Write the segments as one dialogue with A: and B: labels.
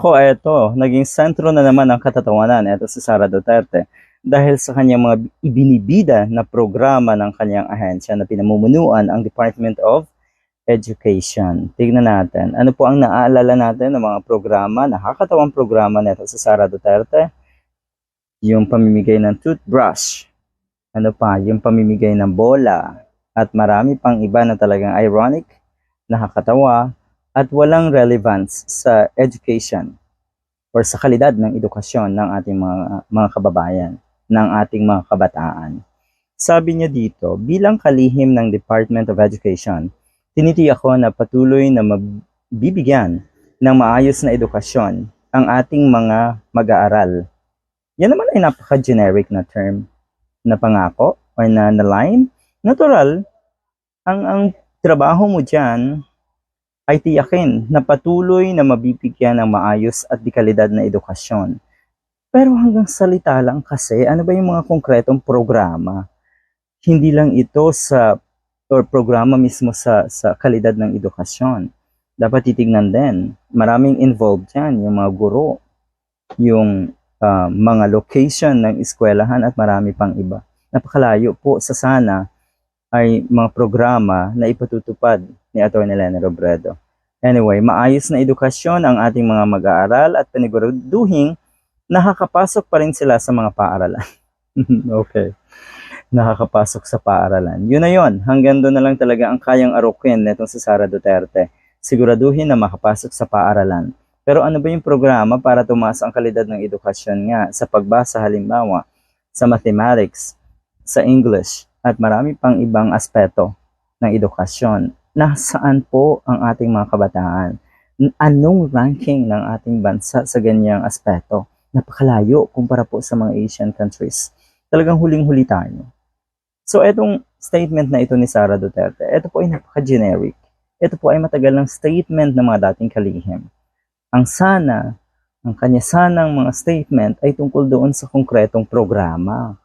A: Ako, eto, naging sentro na naman ng katatawanan, eto si Sara Duterte, dahil sa kanyang mga ibinibida na programa ng kanyang ahensya na pinamumunuan ang Department of Education. Tignan natin, ano po ang naaalala natin ng mga programa, nakakatawang programa nito si Sara Duterte? Yung pamimigay ng toothbrush, ano pa, yung pamimigay ng bola, at marami pang iba na talagang ironic, nakakatawa, at walang relevance sa education or sa kalidad ng edukasyon ng ating mga, mga kababayan, ng ating mga kabataan. Sabi niya dito, bilang kalihim ng Department of Education, tinitiyak ko na patuloy na mabibigyan ng maayos na edukasyon ang ating mga mag-aaral. Yan naman ay napaka-generic na term na pangako or na, na line. Natural, ang, ang trabaho mo dyan ay tiyakin na patuloy na mabibigyan ng maayos at dikalidad na edukasyon. Pero hanggang salita lang kasi, ano ba yung mga konkretong programa? Hindi lang ito sa or programa mismo sa, sa kalidad ng edukasyon. Dapat titignan din. Maraming involved yan, yung mga guro, yung uh, mga location ng eskwelahan at marami pang iba. Napakalayo po sa sana ay mga programa na ipatutupad ni Atty. Lena Robredo. Anyway, maayos na edukasyon ang ating mga mag-aaral at paniguraduhing nakakapasok pa rin sila sa mga paaralan. okay. Nakakapasok sa paaralan. Yun na yun. Hanggang doon na lang talaga ang kayang arukin netong si Sara Duterte. Siguraduhin na makapasok sa paaralan. Pero ano ba yung programa para tumaas ang kalidad ng edukasyon nga sa pagbasa halimbawa, sa mathematics, sa English, at marami pang ibang aspeto ng edukasyon. Nasaan po ang ating mga kabataan? Anong ranking ng ating bansa sa ganyang aspeto? Napakalayo kumpara po sa mga Asian countries. Talagang huling-huli tayo. So, etong statement na ito ni Sara Duterte, ito po ay napaka-generic. Ito po ay matagal ng statement ng mga dating kalihim. Ang sana, ang kanya sanang mga statement ay tungkol doon sa konkretong programa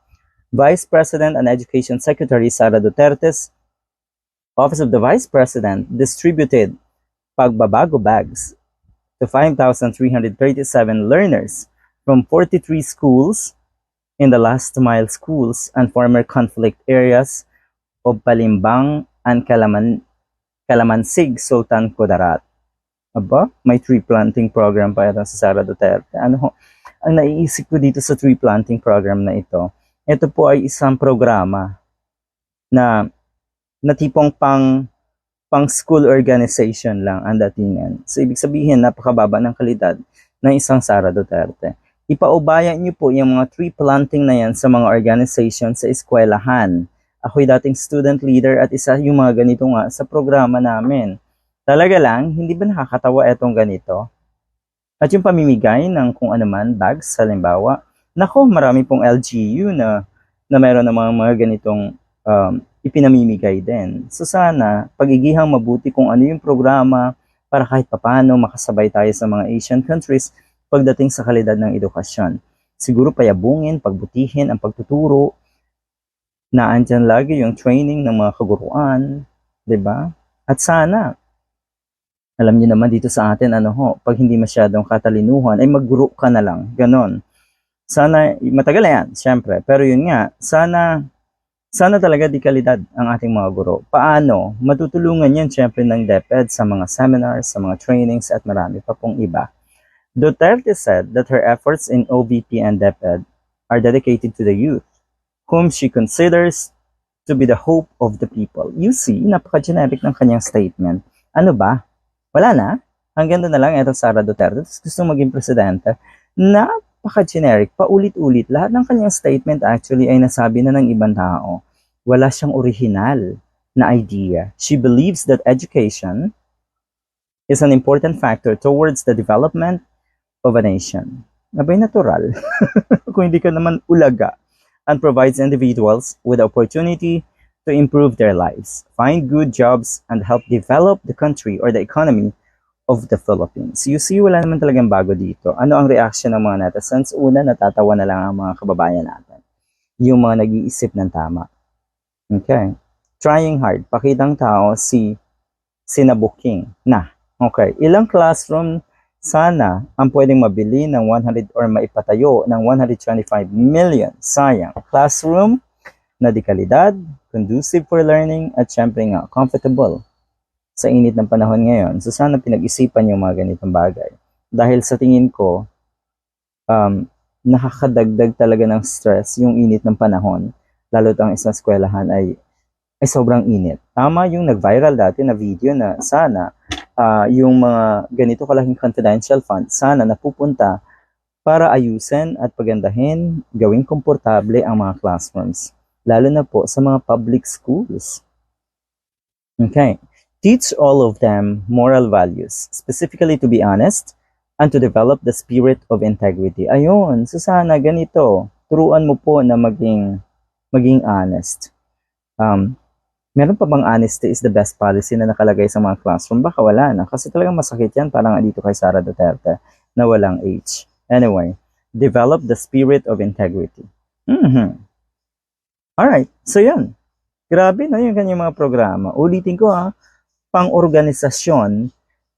A: Vice President and Education Secretary Sara Duterte's Office of the Vice President distributed pagbabago bags to 5,337 learners from 43 schools in the last mile schools and former conflict areas of Palimbang and Kalaman, Kalamansig, Sultan Kudarat. Aba, may tree planting program pa ito sa Sara Duterte. Ano, ang naiisip ko dito sa tree planting program na ito, ito po ay isang programa na na tipong pang pang school organization lang ang datingan. So, ibig sabihin, napakababa ng kalidad ng isang Sara Duterte. Ipaubaya niyo po yung mga tree planting na yan sa mga organization sa eskwelahan. Ako'y dating student leader at isa yung mga ganito nga sa programa namin. Talaga lang, hindi ba nakakatawa etong ganito? At yung pamimigay ng kung ano man, bags, halimbawa, Nako, marami pong LGU na na mayroon ng mga, mga ganitong um, ipinamimigay din. So sana, pagigihang mabuti kung ano yung programa para kahit papano makasabay tayo sa mga Asian countries pagdating sa kalidad ng edukasyon. Siguro payabungin, pagbutihin ang pagtuturo, na andyan lagi yung training ng mga kaguruan, 'di ba? At sana alam niyo naman dito sa atin ano ho, pag hindi masyadong katalinuhan ay magguro ka na lang, ganon sana, matagal na yan, syempre. Pero yun nga, sana, sana talaga di kalidad ang ating mga guro. Paano? Matutulungan yan syempre ng DepEd sa mga seminars, sa mga trainings at marami pa pong iba. Duterte said that her efforts in OVP and DepEd are dedicated to the youth, whom she considers to be the hope of the people. You see, napaka-generic ng kanyang statement. Ano ba? Wala na? Hanggang doon na lang ito Sara Duterte. Gusto maging presidente. Na napaka-generic, paulit-ulit. Lahat ng kanyang statement actually ay nasabi na ng ibang tao. Wala siyang original na idea. She believes that education is an important factor towards the development of a nation. Abay natural. Kung hindi ka naman ulaga and provides individuals with the opportunity to improve their lives, find good jobs, and help develop the country or the economy of the Philippines. You see, wala naman talagang bago dito. Ano ang reaction ng mga netizens? Una, natatawa na lang ang mga kababayan natin. Yung mga nag-iisip ng tama. Okay. Trying hard. Pakitang tao si sinabuking na. Okay. Ilang classroom sana ang pwedeng mabili ng 100 or maipatayo ng 125 million. Sayang. Classroom na di kalidad, conducive for learning, at syempre nga, comfortable sa init ng panahon ngayon. So sana pinag-isipan yung mga ganitong bagay. Dahil sa tingin ko, um, nakakadagdag talaga ng stress yung init ng panahon. Lalo't ang isang eskwelahan ay, ay sobrang init. Tama yung nag-viral dati na video na sana ah, yung mga ganito kalaking confidential fund sana napupunta para ayusin at pagandahin, gawing komportable ang mga classrooms. Lalo na po sa mga public schools. Okay. Teach all of them moral values, specifically to be honest, and to develop the spirit of integrity. Ayun, so sana ganito, turuan mo po na maging maging honest. Um, meron pa bang honesty is the best policy na nakalagay sa mga classroom? Baka wala na. Kasi talagang masakit yan, parang dito kay Sara Duterte, na walang H. Anyway, develop the spirit of integrity. Mhm. Alright, so yun. Grabe no yung kanyang mga programa. Ulitin ko ha, pang-organisasyon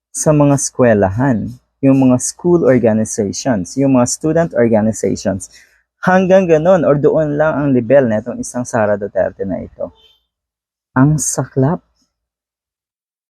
A: sa mga eskwelahan, yung mga school organizations, yung mga student organizations. Hanggang ganon or doon lang ang level na itong isang Sara Duterte na ito. Ang saklap.